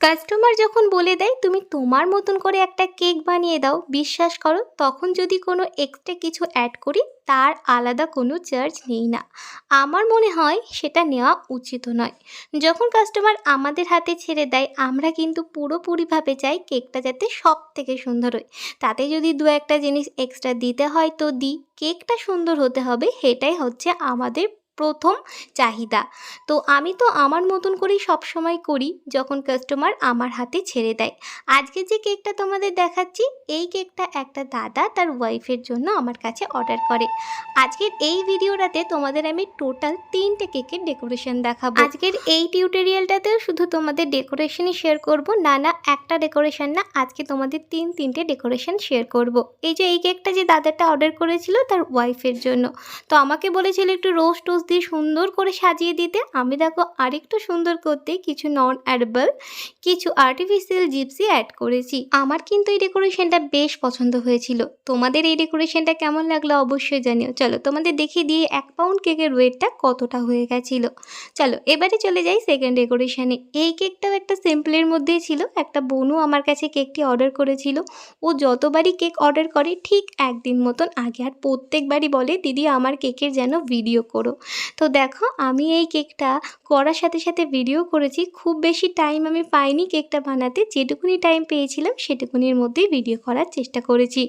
Customer যখন বলে দেয়, তুমি তোমার মতন করে একটা কেক বানিয়ে দাও, বিশ্বাস করো, তখন যদি কোনো এক্সট্রা কিছু অ্যাড করি, তার আলাদা কোনো চার্জ নেই না। আমার মনে হয় সেটা নেওয়া উচিত নয়। যখন কাস্টমার আমাদের হাতে ছেড়ে দেয়, আমরা কিন্তু পুরোপুরিভাবে চাই কেকটা যাতে সব থেকে সুন্দর হয়। তাতে যদি দু একটা জিনিস এক্সট্রা দিতে হয়, তো দিই। কেকটা সুন্দর হতে হবে, সেটাই হচ্ছে আমাদের প্রথম চাহিদা। তো আমি তো আমার মতন করেই সবসময় করি যখন কাস্টমার আমার হাতে ছেড়ে দেয়। আজকে যে কেকটা তোমাদের দেখাচ্ছি, এই কেকটা একটা দাদা তার ওয়াইফের জন্য আমার কাছে অর্ডার করে। আজকের এই ভিডিওটাতে তোমাদের আমি টোটাল তিনটে কেকের ডেকোরেশন দেখাবো। আজকের এই টিউটোরিয়ালটাতেও শুধু তোমাদের ডেকোরেশনই শেয়ার করব, না না, একটা ডেকোরেশন না, আজকে তোমাদের তিন, তিনটে ডেকোরেশন শেয়ার করব। এই যে, এই কেকটা যে দাদাটা অর্ডার করেছিল তার ওয়াইফের জন্য। তো আমাকে বলেছিল একটু রোজ টোস্ট দিয়ে সুন্দর করে সাজিয়ে দিতে। আমি দেখো আরেকটু সুন্দর করতে কিছু নন অ্যাডেবল কিছু আর্টিফিশিয়াল জিপসি অ্যাড করেছি। আমার কিন্তু এই ডেকোরেশনটা বেশ পছন্দ হয়েছিল। তোমাদের এই ডেকোরেশনটা কেমন লাগল অবশ্যই জানিও। চলো তোমাদের দেখিয়ে দিয়ে এক পাউন্ড কেকের ওয়েটটা কতটা হয়ে গেছিল। চলো এবারে চলে যাই সেকেন্ড ডেকোরেশনে এই কেকটাও একটা সিম্পলের মধ্যেই ছিল। একটা বোনও আমার কাছে কেকটি অর্ডার করেছিল। ও যতবারই কেক অর্ডার করে, ঠিক একদিন মতন, আগে আর প্রত্যেকবারই বলে, দিদি, আমার কেকের যেন ভিডিও করো। তো দেখো, আমি এই কেকটা করার সাথে সাথে ভিডিও করেছি। খুব বেশি টাইম আমি পাইনি কেকটা বানাতে। যেটুকুনি টাইম পেয়েছিলাম, সেটুকুনির মধ্যেই ভিডিও করার চেষ্টা করেছি।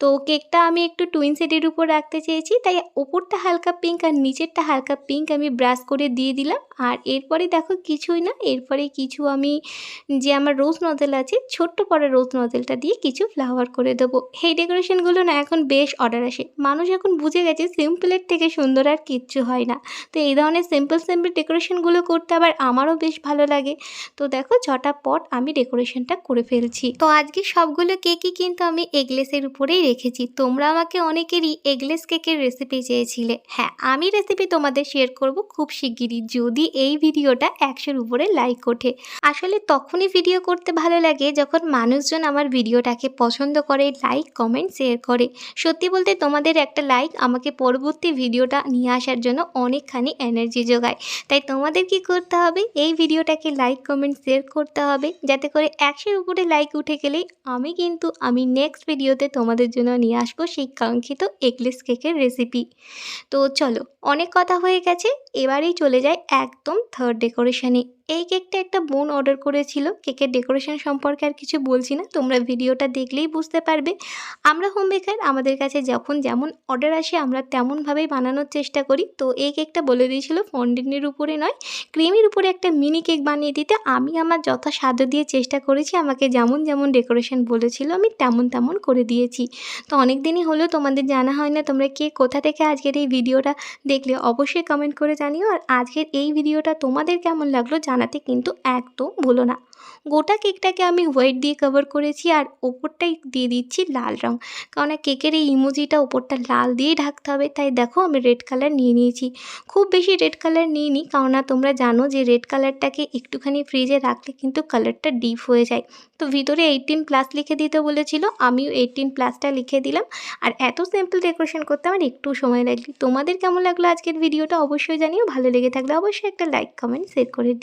তো কেকটা আমি একটু টুইন সেটের উপর রাখতে চেয়েছি, তাই ওপরটা হালকা পিঙ্ক আর নিচেরটা হালকা পিঙ্ক আমি ব্রাশ করে দিয়ে দিলাম। আর এরপরে দেখো কিছুই না, এরপরে কিছু আমি যে আমার রোজ নজেল আছে, ছোট্ট পরে রোজ নজেলটা দিয়ে কিছু ফ্লাওয়ার করে দেবো। এই ডেকোরেশনগুলো না এখন বেশ অর্ডার আসে। মানুষ এখন বুঝে গেছে সিম্পলের থেকে সুন্দর আর কিচ্ছু হয় না। তো এই ধরনের সিম্পল সিম্পল ডেকোরেশনগুলো করতে আবার আমারও বেশ ভালো লাগে। তো দেখো ছটা পট আমি ডেকোরেশনটা করে ফেলছি। তো আজকে সবগুলো কেকই কিন্তু আমি এগলেসের উপরেই রেখেছি। তোমরা আমাকে অনেকেরই এগলেস কেকের রেসিপি চেয়েছিলে। হ্যাঁ আমি রেসিপি তোমাদের শেয়ার করব খুব শিগগিরই, যদি এই ভিডিওটা একশোর উপরে লাইক ওঠে। আসলে তখনই ভিডিও করতে ভালো লাগে যখন মানুষজন আমার ভিডিওটাকে পছন্দ করে লাইক কমেন্ট শেয়ার করে। সত্যি বলতে তোমাদের একটা লাইক আমাকে পরবর্তী ভিডিওটা নিয়ে আসার জন্য অনেকখানি এনার্জি যোগায়। তাই তোমাদের কি করতে হবে? এই ভিডিওটাকে লাইক কমেন্ট শেয়ার করতে হবে। যাতে করে একশোর উপরে লাইক উঠে গেলেই আমি কিন্তু, আমি নেক্সট ভিডিওতে তোমাদের জন্য নিয়ে আসব সেই কাঙ্ক্ষিত এগলেস কেকের রেসিপি তো চলো, অনেক কথা হয়ে গেছে, এবারেই চলে যায় একদম থার্ড ডেকোরেশনে এই কেকটা একটা বোন অর্ডার করেছিল। কেকের ডেকোরেশন সম্পর্কে আর কিছু বলছি না, তোমরা ভিডিওটা দেখলেই বুঝতে পারবে। আমরা হোম বেকার, আমাদের কাছে যখন যেমন অর্ডার আসে, আমরা তেমনভাবেই বানানোর চেষ্টা করি। তো এই কেকটা বলে দিয়েছিল ফন্ডিনের উপরে নয়, ক্রিমের উপরে একটা মিনি কেক বানিয়ে দিতে। আমি আমার যথাসাধ্য দিয়ে চেষ্টা করেছি, আমাকে যেমন যেমন ডেকোরেশন বলেছিল, আমি তেমন তেমন করে দিয়েছি। তো অনেক দিনই হলেও তোমাদের জানা হয় না তোমরা কে কোথা থেকে আজকের এই ভিডিওটা দেখলে, অবশ্যই কমেন্ট করে জানিও। আর আজকের এই ভিডিওটা তোমাদের কেমন লাগল জানাতে কিন্তু একদম ভুলো না। গোটা কেকটাকে আমি হোয়াইট দিয়ে কভার করেছি আর ওপরটাই দিয়ে দিচ্ছি লাল রং। কারণ কেকের এই ইমোজিটা ওপরটা লাল দিয়েই ঢাকতে হবে, তাই দেখো আমি রেড কালার নিয়ে নিয়েছি। খুব বেশি রেড কালার নিয়ে নিই কারণ তোমরা জানো যে রেড কালারটাকে একটুখানি ফ্রিজে রাখলে কিন্তু কালারটা ডিপ হয়ে যায়। তো ভিতরে এইটিন প্লাস লিখে দিতে বলেছিল, আমিও এইটিন প্লাসটা লিখে দিলাম। আর এত সিম্পল ডেকোরেশন করতে আমার একটু সময় লাগল। তোমাদের কেমন লাগল আজকের ভিডিওটা অবশ্যই জানিও, ভালো লেগে থাকলে অবশ্যই একটা লাইক কমেন্ট শেয়ার করে দিও।